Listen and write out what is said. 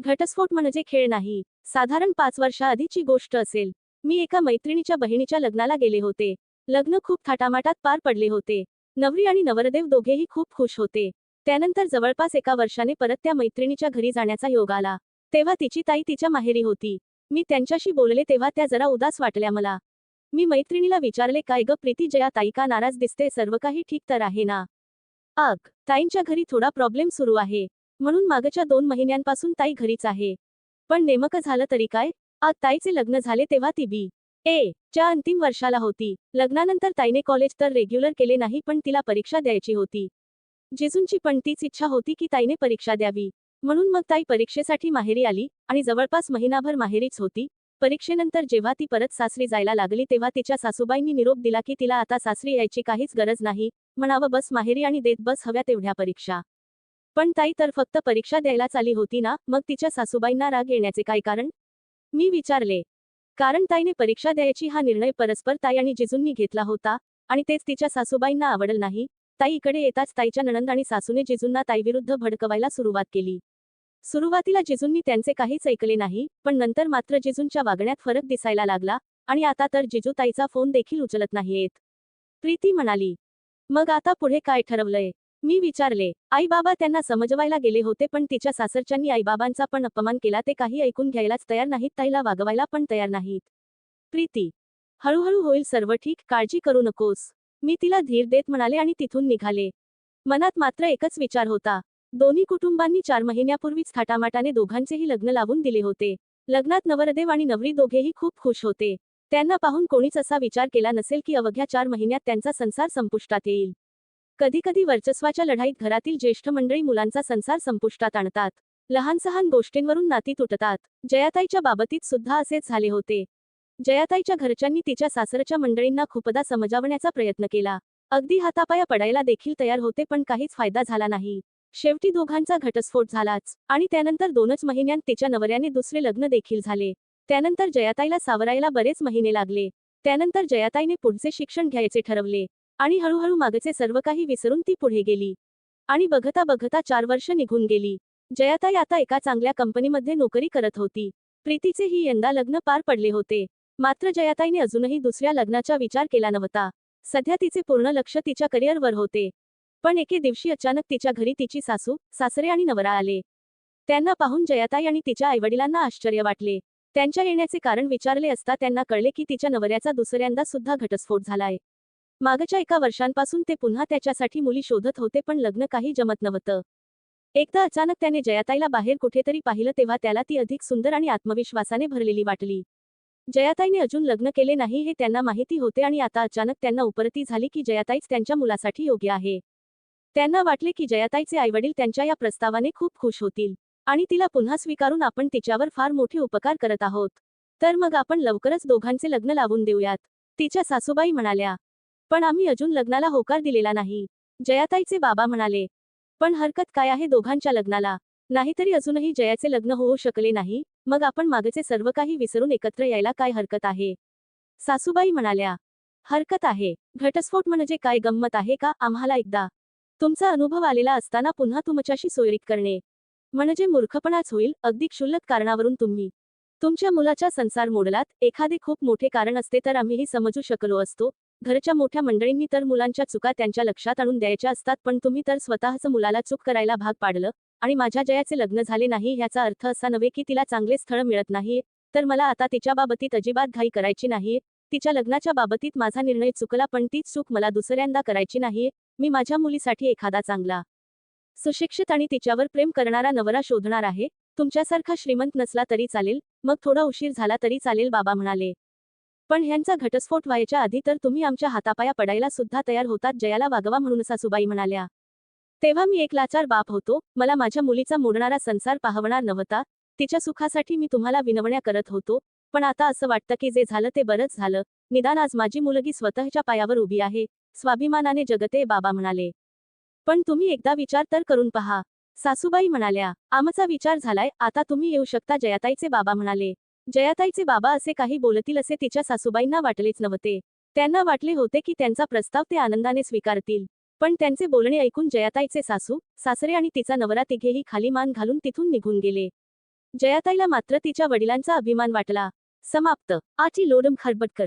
घटस्फोट म्हणजे खेळ नाही. साधारण पाच वर्षाआधीची गोष्ट असेल. मी एका मैत्रिणीच्या बहिणीच्या लग्नाला गेले होते. लग्न खूप थाटामाटात पार पडले होते. नवरी आणि नवरदेव दोघेही खूप खुश होते. त्यानंतर जवळपास एका वर्षाने परत त्या मैत्रिणीच्या घरी जाण्याचा योग आला. तेव्हा तिची ताई तिच्या माहेरी होती. मी त्यांच्याशी बोलले तेव्हा त्या जरा उदास वाटल्या मला. मी मैत्रिणीला विचारले काय ग प्रीती जया ताई का नाराज दिसते सर्व काही ठीक तर आहे ना? अग ताईंच्या घरी थोडा प्रॉब्लेम सुरू आहे. म्हणून मागच्या दोन महिन्यांपासून ताई घरीच आहे. पण नेमकं झालं तरी काय? आज ताईचे लग्न झाले तेव्हा ती बी. ए. च्या अंतिम वर्षाला होती. लग्नानंतर ताईने कॉलेज तर रेग्युलर केले नाही पण तिला परीक्षा द्यायची होती. जिजूंची पण तीच इच्छा होती की ताईने परीक्षा द्यावी. म्हणून मग ताई परीक्षेसाठी माहेरी आली आणि जवळपास महिनाभर माहेरीच होती. परीक्षेनंतर जेव्हा ती परत सासरी जायला लागली तेव्हा तिच्या सासूबाईंनी निरोप दिला की तिला आता सासरी यायची काहीच गरज नाही. म्हणावं बस माहेरी आणि देत बस हव्या तेवढ्या परीक्षा. पण ताई तर फक्त परीक्षा द्यायलाच आली होती ना मग तिच्या सासूबाईंना राग येण्याचे काय कारण? मी विचारले. कारण ताईने परीक्षा द्यायची हा निर्णय परस्पर ताई आणि जिजूंनी घेतला होता आणि तेच तिच्या सासूबाईंना आवडलं नाही. ताई इकडे येताच ताईच्या नणंद आणि सासूने जिजूंना ताईविरुद्ध भडकवायला सुरुवात केली. सुरुवातीला जिजूंनी त्यांचे काहीच ऐकले नाही पण नंतर मात्र जिजूंच्या वागण्यात फरक दिसायला लागला आणि आता तर जिजू ताईचा फोन देखील उचलत नाहीयेत. प्रीती म्हणाली मग आता पुढे काय ठरवलंय? मी विचारले आईबाबा त्यांना समजवायला गेले होते पण तिच्या सासरच्यांनी आईबाबांचा पण अपमान केला ते काही ऐकून घ्यायलाच तयार नाहीत ताईला वागवायला पण तयार नाहीत. प्रीती हळूहळू होईल सर्व ठीक काळजी करू नकोस. मी तिला धीर देत म्हणाले आणि तिथून निघाले. मनात मात्र एकच विचार होता. दोन्ही कुटुंबांनी चार महिन्यापूर्वीच थाटामाटाने दोघांचेही लग्न लावून दिले होते. लग्नात नवरदेव आणि नवरी दोघेही खूप खुश होते. त्यांना पाहून कोणीच असा विचार केला नसेल की अवघ्या चार महिन्यात त्यांचा संसार संपुष्टात येईल. कधीकधी वर्चस्वाच्या लढाईत घरातील ज्येष्ठ मंडळी मुलांचा संसार संपुष्टात आणतात. लहान सहान गोष्टींवरून नाती तुटतात. जयाताईच्या बाबतीत सुद्धा असेच झाले होते. जयाताईच्या घरच्यांनी तिच्या सासरच्या मंडळींना खूपदा समजावण्याचा प्रयत्न केला. अगदी हातापाया पडायला देखील तयार होते पण काहीच फायदा झाला नाही. शेवटी दोघांचा घटस्फोट झालाच आणि त्यानंतर दोनच महिन्यांत तिच्या नवऱ्याने दुसरे लग्न देखील झाले. त्यानंतर जयाताईला सावरायला बरेच महिने लागले. त्यानंतर जयाताईने पुढचे शिक्षण घ्यायचे ठरवले. आणि हळूहळू मागचे सर्व काही विसरून ती पुढे गेली. आणि बघता बघता चार वर्ष निघून गेली. जयाताई आता एका चांगल्या कंपनीमध्ये नोकरी करत होती. प्रीतीचे ही यंदा लग्न पार पडले होते. मात्र जयाताईने अजूनही दुसऱ्या लग्नाचा विचार केला नव्हता. सध्या तिचे पूर्ण लक्ष तिच्या करिअरवर होते. पण एके दिवशी अचानक तिच्या घरी तिची सासू सासरे आणि नवरा आले. त्यांना पाहून जयाताई आणि तिच्या आईवडिलांना आश्चर्य वाटले. त्यांच्या येण्याचे कारण विचारले असता त्यांना कळले की तिच्या नवऱ्याचा दुसऱ्यांदा सुद्धा घटस्फोट झालाय. मागच्या एका वर्षांपासून ते पुन्हा त्याच्यासाठी मुली शोधत होते पण लग्न काही जमत नव्हतं. एकदा अचानक त्याने जयाताईला बाहेर कुठेतरी पाहिलं तेव्हा त्याला ती अधिक सुंदर आणि आत्मविश्वासाने भरलेली वाटली. जयाताईने अजून लग्न केले नाही हे त्यांना माहिती होते आणि आता अचानक त्यांना उपरती झाली की जयाताईच त्यांच्या मुलासाठी योग्य आहे. त्यांना वाटले की जयाताईचे आईवडील त्यांच्या या प्रस्तावाने खूप खुश होतील आणि तिला पुन्हा स्वीकारून आपण तिच्यावर फार मोठे उपकार करत आहोत. तर मग आपण लवकरच दोघांचे लग्न लावून देऊयात. तिच्या सासूबाई म्हणाल्या पण आम्ही अजून लग्नाला होकार दिलेला नाही. जयाताईचे बाबा म्हणाले पण हरकत काय आहे दोघांच्या लग्नाला? नाहीतरी अजूनही जयाचे लग्न होऊ शकले नाही मग आपण मागचे सर्व काही विसरून एकत्र यायला काय हरकत आहे? सासूबाई म्हणाल्या हरकत आहे. घटस्फोट म्हणजे काय गंमत आहे का आम्हाला एकदा? तुमचा अनुभव आलेला असताना पुन्हा तुमच्याशी सोयरीक करणे. म्हणजे मूर्खपणाच होईल अगदी क्षुल्लक कारणावरून तुम्ही. तुमच्या मुलाचा संसार मोडलात एखादे खूप मोठे कारण असते तर आम्हीही समजू शकलो असतो. घरच्या मोठ्या मंडळींनी तर मुलांच्या चुका त्यांच्या लक्षात आणून द्यायच्या असतात पण तुम्ही तर स्वतःच मुलाला चूक करायला भाग पाडलं आणि माझ्या जयाचे लग्न झाले नाही ह्याचा अर्थ असा नव्हे की तिला चांगले स्थळ मिळत नाही तर मला आता तिच्या बाबतीत अजिबात घाई करायची नाही तिच्या लग्नाच्या बाबतीत माझा निर्णय चुकला पण तीच चूक मला दुसऱ्यांदा करायची नाही मी माझ्या मुलीसाठी एखादा चांगला सुशिक्षित आणि तिच्यावर प्रेम करणारा नवरा शोधणार आहे तुमच्यासारखा श्रीमंत नसला तरी चालेल मग थोडा उशीर झाला तरी चालेल बाबा म्हणाले. पण ह्यांचा घटस्फोट व्हायच्या आधी तर तुम्ही आमच्या हातापाया पडायला सुद्धा तयार होतात जयाला वागवा म्हणून सासूबाई म्हणाल्या. तेव्हा मी एक लाचार बाप होतो मला माझ्या मुलीचा मोडणारा संसार पाहवणार नव्हता तिच्या सुखासाठी मी तुम्हाला विनवण्या करत होतो पण आता असं वाटतं की जे झालं ते बरंच झालं निदान आज माझी मुलगी स्वतःच्या पायावर उभी आहे स्वाभिमानाने जगते बाबा म्हणाले. पण तुम्ही एकदा विचार तर करून पहा. सासूबाई म्हणाल्या आमचा विचार झालाय आता तुम्ही येऊ शकता जयाताईचे बाबा म्हणाले. जयाताईचे बाबा असे काही बोलतील असे तिच्या सासूबाईंना वाटलेच नव्हते. त्यांना वाटले होते की त्यांचा प्रस्ताव ते आनंदाने स्वीकारतील. पण त्यांचे बोलणे ऐकून जयाताईचे सासू सासरे आणि तिचा नवरा तिघेही खाली मान घालून तिथून निघून गेले. जयाताईला मात्र तिच्या वडिलांचा अभिमान वाटला. समाप्त. आची लोडम खरबटकर.